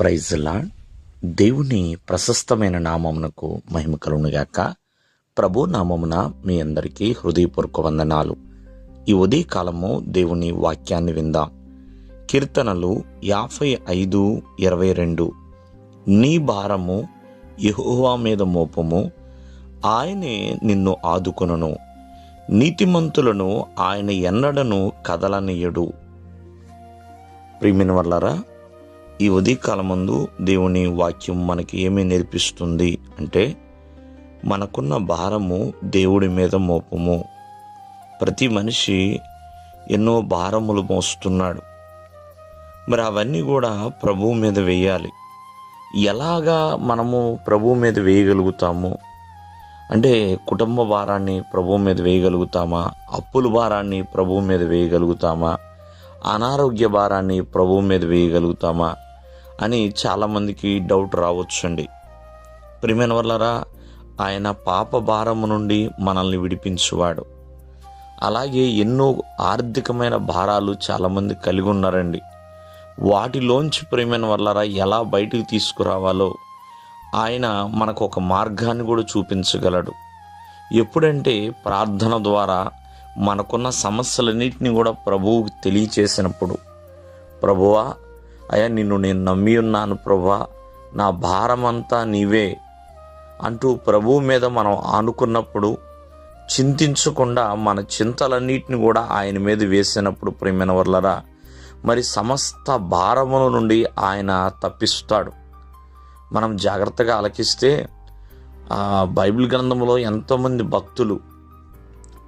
ప్రైజ్లా దేవుని ప్రశస్తమైన నామమునకు మహిమ కలుగునుగాక ప్రభు నామమున మీ అందరికీ హృదయపూర్వక వందనాలు. ఈ ఉదయ కాలము దేవుని వాక్యాన్ని విందాం. కీర్తనలు యాభై ఐదు ఇరవై రెండు. నీ భారము యహోవా మీద మోపము. ఆయనే నిన్ను ఆదుకొనును. నీతిమంతులను ఆయన ఎన్నడను కదలనీయడు. ప్రియమైన వల్లరా ఈ ఉదయకాలం ముందు దేవుని వాక్యం మనకి ఏమి నేర్పిస్తుంది అంటే మనకున్న భారము దేవుడి మీద మోపము. ప్రతి మనిషి ఎన్నో భారములు మోస్తున్నాడు. మరి అవన్నీ కూడా ప్రభువు మీద వేయాలి. ఎలాగా మనము ప్రభువు మీద వేయగలుగుతాము? అంటే కుటుంబ భారాన్ని ప్రభువు మీద వేయగలుగుతామా? అప్పుల భారాన్ని ప్రభువు మీద వేయగలుగుతామా? అనారోగ్య భారాన్ని ప్రభువు మీద వేయగలుగుతామా? అని చాలామందికి డౌట్ రావచ్చండి. ప్రిమైన వల్లరా ఆయన పాప భారము నుండి మనల్ని విడిపించువాడు. అలాగే ఎన్నో ఆర్థికమైన భారాలు చాలామంది కలిగి ఉన్నారండి. వాటిలోంచి ప్రేమైన వల్లరా ఎలా బయటికి తీసుకురావాలో ఆయన మనకు ఒక మార్గాన్ని కూడా చూపించగలడు. ఎప్పుడంటే ప్రార్థన ద్వారా మనకున్న సమస్యలన్నింటినీ కూడా ప్రభువుకి తెలియచేసినప్పుడు ప్రభువా అయ్యా నిన్ను నేను నమ్మి ఉన్నాను ప్రభా. నా భారమంతా నీవే అంటూ ప్రభువు మీద మనం ఆనుకున్నప్పుడు చింతించకుండా మన చింతలన్నిటిని కూడా ఆయన మీద వేసినప్పుడు ప్రేమైన వర్లరా మరి సమస్త భారముల నుండి ఆయన తప్పిస్తాడు. మనం జాగ్రత్తగా ఆలకిస్తే బైబిల్ గ్రంథంలో ఎంతోమంది భక్తులు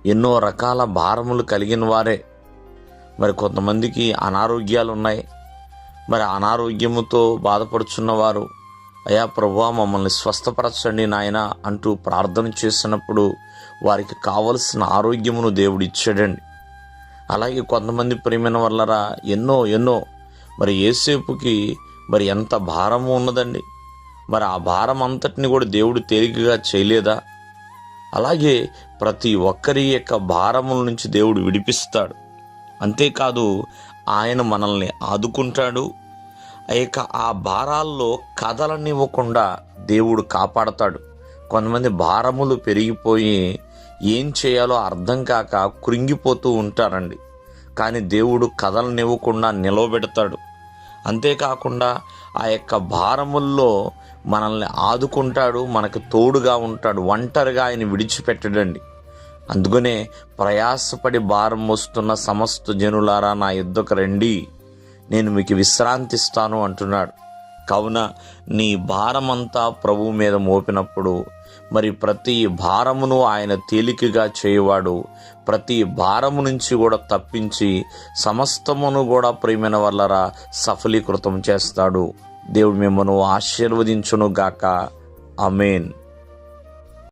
ఎన్నో రకాల భారములు కలిగిన వారే. మరి కొంతమందికి అనారోగ్యాలు ఉన్నాయి మరి అనారోగ్యముతో బాధపడుచున్నవారు అయా ప్రభు మమ్మల్ని స్వస్థపరచండి నాయన అంటూ ప్రార్థన చేసినప్పుడు వారికి కావలసిన ఆరోగ్యమును దేవుడు ఇచ్చాడండి. అలాగే కొంతమంది ప్రేమైన వల్లరా ఎన్నో ఎన్నో మరి ఏసేపుకి మరి ఎంత భారము ఉన్నదండి. మరి ఆ భారం అంతటిని కూడా దేవుడు తేలికగా చేయలేదా? అలాగే ప్రతి ఒక్కరి యొక్క భారముల నుంచి దేవుడు విడిపిస్తాడు. అంతేకాదు ఆయన మనల్ని ఆదుకుంటాడు. ఆ యొక్క ఆ భారాల్లో కదలనివ్వకుండా దేవుడు కాపాడతాడు. కొంతమంది భారములు పెరిగిపోయి ఏం చేయాలో అర్థం కాక కృంగిపోతూ ఉంటారండి. కానీ దేవుడు కదలనివ్వకుండా నిలవబెడతాడు. అంతేకాకుండా ఆ యొక్క భారముల్లో మనల్ని ఆదుకుంటాడు మనకు తోడుగా ఉంటాడు ఒంటరిగా ఆయన విడిచిపెట్టడండి. అందుకనే ప్రయాసపడి భారం మోస్తున్న సమస్త జనులారా నా యుద్ధకు రండి. నేను మీకు విశ్రాంతిస్తాను అంటున్నాడు. కావున నీ భారమంతా ప్రభు మీద మోపినప్పుడు మరి ప్రతి భారమును ఆయన తేలికగా చేయవాడు ప్రతి భారము నుంచి కూడా తప్పించి సమస్తమును కూడా ప్రేమిన వల్లరా సఫలీకృతం చేస్తాడు. దేవుడు మిమ్మను ఆశీర్వదించును గాక అమేన్